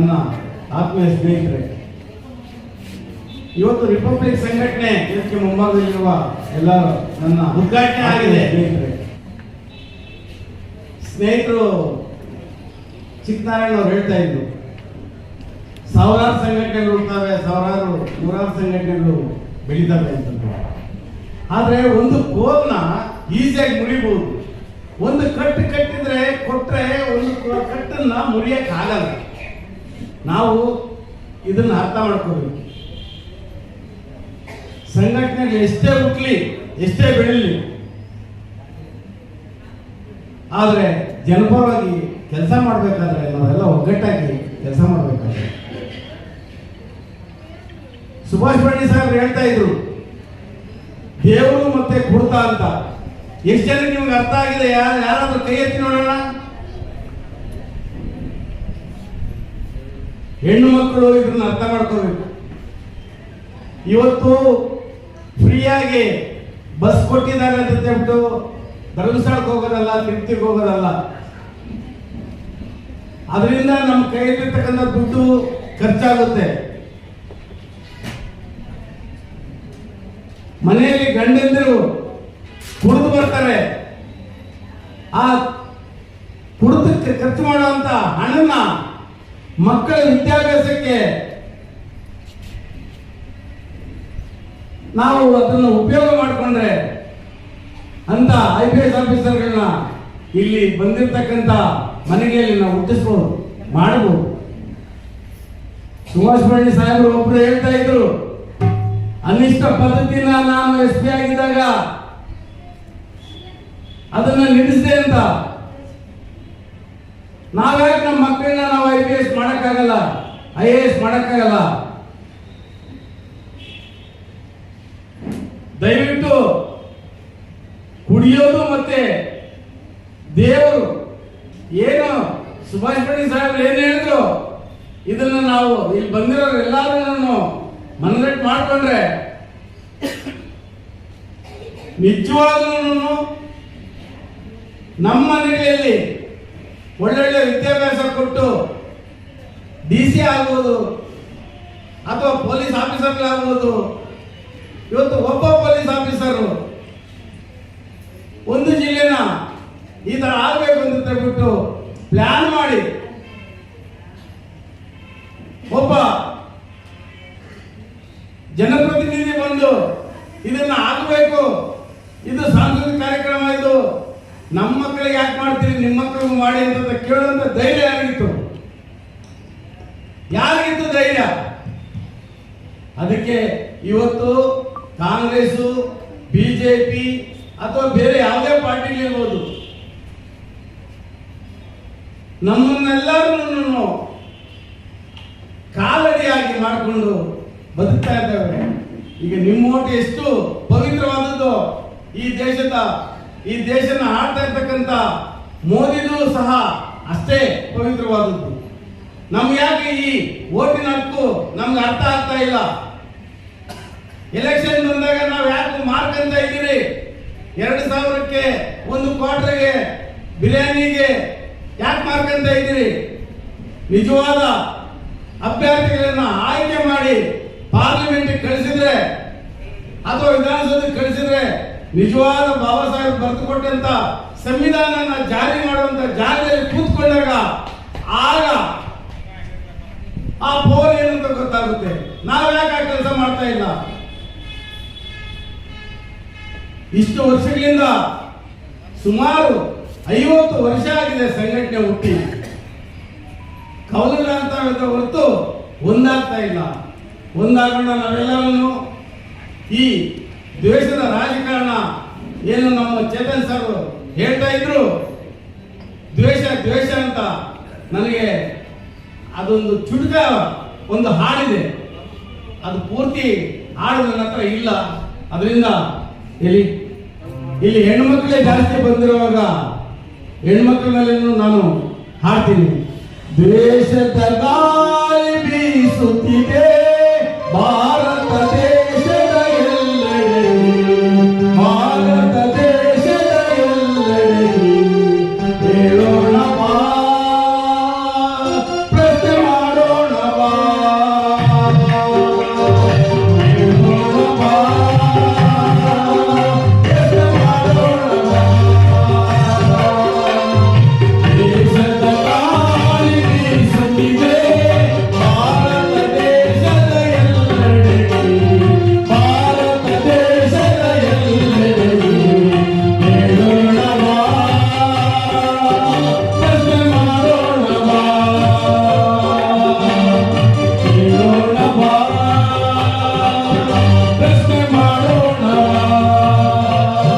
ನನ್ನ ಆತ್ಮೀಯ ಸ್ನೇಹಿತರೆ ಇವತ್ತು ರಿಪಬ್ಲಿಕ್ ಸಂಘಟನೆ ಇದಕ್ಕೆ ಮುಂಭಾಗದಲ್ಲಿರುವ ಎಲ್ಲರೂ ನನ್ನ ಉದ್ಘಾಟನೆ ಆಗಿದೆ. ಸ್ನೇಹಿತರೆ ಸ್ನೇಹಿತರು ಚಿಕ್ಕನಾರಾಯಣ ಅವ್ರು ಹೇಳ್ತಾ ಇದ್ರು ಸಾವಿರಾರು ಸಂಘಟನೆಗಳು ಇರ್ತವೆ ಸಾವಿರಾರು ನೂರಾರು ಸಂಘಟನೆಗಳು ಬೆಳೀತವೆ ಅಂತ ಆದ್ರೆ ಒಂದು ಕೋಲ್ನ ಈಸಿಯಾಗಿ ಮುರಿಬಹುದು ಒಂದು ಕಟ್ಟು ಕಟ್ಟಿದ್ರೆ ಕೊಟ್ಟರೆ ಒಂದು ಕಟ್ಟನ್ನ ಮುರಿಯಕ್ಕೆ ಆಗಲ್ಲ ನಾವು ಇದನ್ನ ಅರ್ಥ ಮಾಡ್ಕೋಬೇಕು. ಸಂಘಟನೆ ಎಷ್ಟೇ ಹುಟ್ಲಿ, ಎಷ್ಟೇ ಬೆಳೀಲಿ, ಆದರೆ ಜನಪರವಾಗಿ ಕೆಲಸ ಮಾಡಬೇಕಾದ್ರೆ ನಾವೆಲ್ಲ ಒಗ್ಗಟ್ಟಾಗಿ ಕೆಲಸ ಮಾಡ್ಬೇಕಾದ್ರೆ. ಸುಭಾಷ್ ಪಾಂಡೆ ಸಾಹೇಬ್ರು ಹೇಳ್ತಾ ಇದ್ರು, ದೇವರು ಮತ್ತೆ ಕುಡ್ತಾ ಅಂತ. ಎಷ್ಟು ಜನ ನಿಮ್ಗೆ ಅರ್ಥ ಆಗಿದೆ ಯಾರು ಯಾರಾದ್ರೂ ಕೈ ಎತ್ತಿ ನೋಡೋಣ? ಹೆಣ್ಣು ಮಕ್ಕಳು ಇದನ್ನ ಅರ್ಥ ಮಾಡ್ಕೋಬೇಕು ಇವತ್ತು ಫ್ರೀಯಾಗಿ ಬಸ್ ಕೊಟ್ಟಿದ್ದಾರೆ ಅಂತ ಹೇಳ್ಬಿಟ್ಟು ಧರ್ಮಸ್ಥಳಕ್ಕೆ ಹೋಗೋದಲ್ಲ, ತಿರುಪ್ತಿಗೆ ಹೋಗೋದಲ್ಲ. ಅದರಿಂದ ನಮ್ಮ ಕೈಯಲ್ಲಿರ್ತಕ್ಕಂಥ ದುಡ್ಡು ಖರ್ಚಾಗುತ್ತೆ. ಮನೆಯಲ್ಲಿ ಗಂಡಂದಿರು ಕುಡಿದು ಬರ್ತಾರೆ. ಆ ಕುಡಿದಕ್ಕೆ ಖರ್ಚು ಮಾಡುವಂತ ಹಣನ ಮಕ್ಕಳ ವಿದ್ಯಾಭ್ಯಾಸಕ್ಕೆ ನಾವು ಅದನ್ನು ಉಪಯೋಗ ಮಾಡಿಕೊಂಡ್ರೆ ಅಂತ ಐ ಪಿ ಎಸ್ ಆಫೀಸರ್ಗಳನ್ನ ಇಲ್ಲಿ ಬಂದಿರತಕ್ಕಂತ ಮನೆಗೆಯಲ್ಲಿ ನಾವು ಹುಟ್ಟಿಸ್ಬೋದು ಮಾಡಬಹುದು ಸುಭಾಷ್ ಬಳ್ಳಿ ಸಾಹೇಬರು ಒಬ್ರು ಹೇಳ್ತಾ ಇದ್ರು, ಅನಿಷ್ಟ ಪದ್ಧತಿನ ನಾನು ಎಸ್ ಪಿ ಆಗಿದ್ದಾಗ ಅದನ್ನ ನಿಲ್ಲಿಸಿದೆ ಅಂತ. ನಾವ್ಯಾಕೆ ನಮ್ಮ ಮಕ್ಕಳನ್ನ ನಾವು ಐ ಪಿ ಎಸ್ ಮಾಡೋಕ್ಕಾಗಲ್ಲ? ಐ ಎ ಎಸ್ ಮಾಡೋಕ್ಕಾಗಲ್ಲ? ದಯವಿಟ್ಟು ಕುಡಿಯೋದು ಮತ್ತೆ ದೇವರು ಏನು ಸುಭಾಷ್ ಪಾಂಡೆ ಸಾಹೇಬ್ರು ಏನ್ ಹೇಳಿದ್ರು? ಇದನ್ನ ನಾವು ಇಲ್ಲಿ ಬಂದಿರೋರು ಎಲ್ಲಾರು ಮನದಟ್ಟು ಮಾಡ್ಕೊಂಡ್ರೆ ನಿಜವಾಗ್ಲೂ ನಮ್ಮ ಮನೆಗಳಲ್ಲಿ ಒಳ್ಳೊಳ್ಳೆ ವಿದ್ಯಾಭ್ಯಾಸ ಕೊಟ್ಟು ಡಿ ಸಿ ಆಗ್ಬೋದು ಅಥವಾ ಪೊಲೀಸ್ ಆಫೀಸರ್ಗಳಾಗ್ಬೋದು ಇವತ್ತು ಒಬ್ಬ ಪೊಲೀಸ್ ಆಫೀಸರು ಒಂದು ಜಿಲ್ಲೆನ ಈ ತರ ಆಗ್ಬೇಕು ಅಂತ ಹೇಳ್ಬಿಟ್ಟು ಪ್ಲಾನ್ ಮಾಡಿ ಒಬ್ಬ ಜನಪ್ರತಿನಿಧಿ ಬಂದು ಇದನ್ನ ಆಗಬೇಕು. ಇದು ಸಾಂಸ್ಕೃತಿಕ ಕಾರ್ಯಕ್ರಮ ನಮ್ಮ ಮಕ್ಕಳಿಗೆ ಯಾಕೆ ಮಾಡ್ತೀರಿ? ನಿಮ್ಮ ಮಕ್ಕಳು ಮಾಡಿ ಅಂತ ಕೇಳುವಂತ ಧೈರ್ಯ ಆಗಿತ್ತು ಯಾರಿಗಿತ್ತು ಧೈರ್ಯ? ಅದಕ್ಕೆ ಇವತ್ತು ಕಾಂಗ್ರೆಸ್ ಬಿಜೆಪಿ ಅಥವಾ ಬೇರೆ ಯಾವುದೇ ಪಾರ್ಟಿ ಇರ್ಬೋದು. ನಮ್ಮನ್ನೆಲ್ಲರನ್ನು ಕಾಲಡಿಯಾಗಿ ಮಾಡಿಕೊಂಡು ಬದುಕ್ತಾ ಇದ್ದೇವೆ. ಈಗ ನಿಮ್ಮ ಓಟು ಎಷ್ಟು ಪವಿತ್ರವಾದದ್ದು ಈ ದೇಶದ ಈ ದೇಶನ ಆಡ್ತಾ ಇರ್ತಕ್ಕಂಥ ಮೋದಿನೂ ಸಹ ಅಷ್ಟೇ ಪವಿತ್ರವಾದದ್ದು. ನಮ್ಗೆ ಯಾಕೆ ಈ ಓಟಿನ ಹಕ್ಕು ನಮ್ಗೆ ಅರ್ಥ ಆಗ್ತಾ ಇಲ್ಲ? ಎಲೆಕ್ಷನ್ ಬಂದಾಗ ನಾವು ಯಾಕೆ ಮಾರ್ಕ್ ಅಂತ ಇದ್ದೀರಿ? ಎರಡು ಸಾವಿರಕ್ಕೆ ಒಂದು ಕ್ವಾರ್ಟರ್ಗೆ ಬಿರಿಯಾನಿಗೆ ಯಾಕೆ ಮಾರ್ಕ್ ಅಂತ ಇದ್ದೀರಿ? ನಿಜವಾದ ಅಭ್ಯರ್ಥಿಗಳನ್ನ ಆಯ್ಕೆ ಮಾಡಿ ಪಾರ್ಲಿಮೆಂಟ್ ಕಳಿಸಿದ್ರೆ ಅಥವಾ ವಿಧಾನಸೌಧಕ್ಕೆ ಕಳಿಸಿದ್ರೆ ನಿಜವಾದ ಬಾಬಾ ಸಾಹೇಬ್ ಬರೆದುಕೊಟ್ಟಂತ ಸಂವಿಧಾನ ಜಾರಿ ಮಾಡುವಂತ ಜಾಗದಲ್ಲಿ ಕೂತ್ಕೊಂಡಾಗ ಆಗ ಆ ಪೋಲ್ ಏನಂತ ಗೊತ್ತಾಗುತ್ತೆ? ನಾವು ಯಾಕೆ ಆ ಕೆಲಸ ಮಾಡ್ತಾ ಇಲ್ಲ? ಇಷ್ಟು ವರ್ಷಗಳಿಂದ ಸುಮಾರು ಐವತ್ತು ವರ್ಷ ಆಗಿದೆ ಸಂಘಟನೆ ಹುಟ್ಟಿ. ಕೌಲಿಲ್ಲ ಅಂತ ಹೊರತು ಒಂದಾಗ್ತಾ ಇಲ್ಲ. ಒಂದಾಗೋಣ ನಾವೆಲ್ಲರನ್ನು ಈ ದ್ವೇಷದ ರಾಜಕಾರಣ ಏನು ನಮ್ಮ ಚೇತನ್ ಸರ್ ಹೇಳ್ತಾ ಇದ್ರು? ದ್ವೇಷ ದ್ವೇಷ ಅಂತ ನನಗೆ ಅದೊಂದು ಚುಟುಕ, ಒಂದು ಹಾಡಿದೆ. ಅದು ಪೂರ್ತಿ ಹಾಡು ನನ್ನ ಹತ್ರ ಇಲ್ಲ. ಅದರಿಂದ ಇಲ್ಲಿ ಇಲ್ಲಿ ಹೆಣ್ಮಕ್ಳೇ ಜಾಸ್ತಿ ಬಂದಿರುವಾಗ ಹೆಣ್ಮಕ್ಳ ಮೇಲೆ ನಾನು ಹಾಡ್ತೀನಿ. ದ್ವೇಷದ ಗಾಳಿ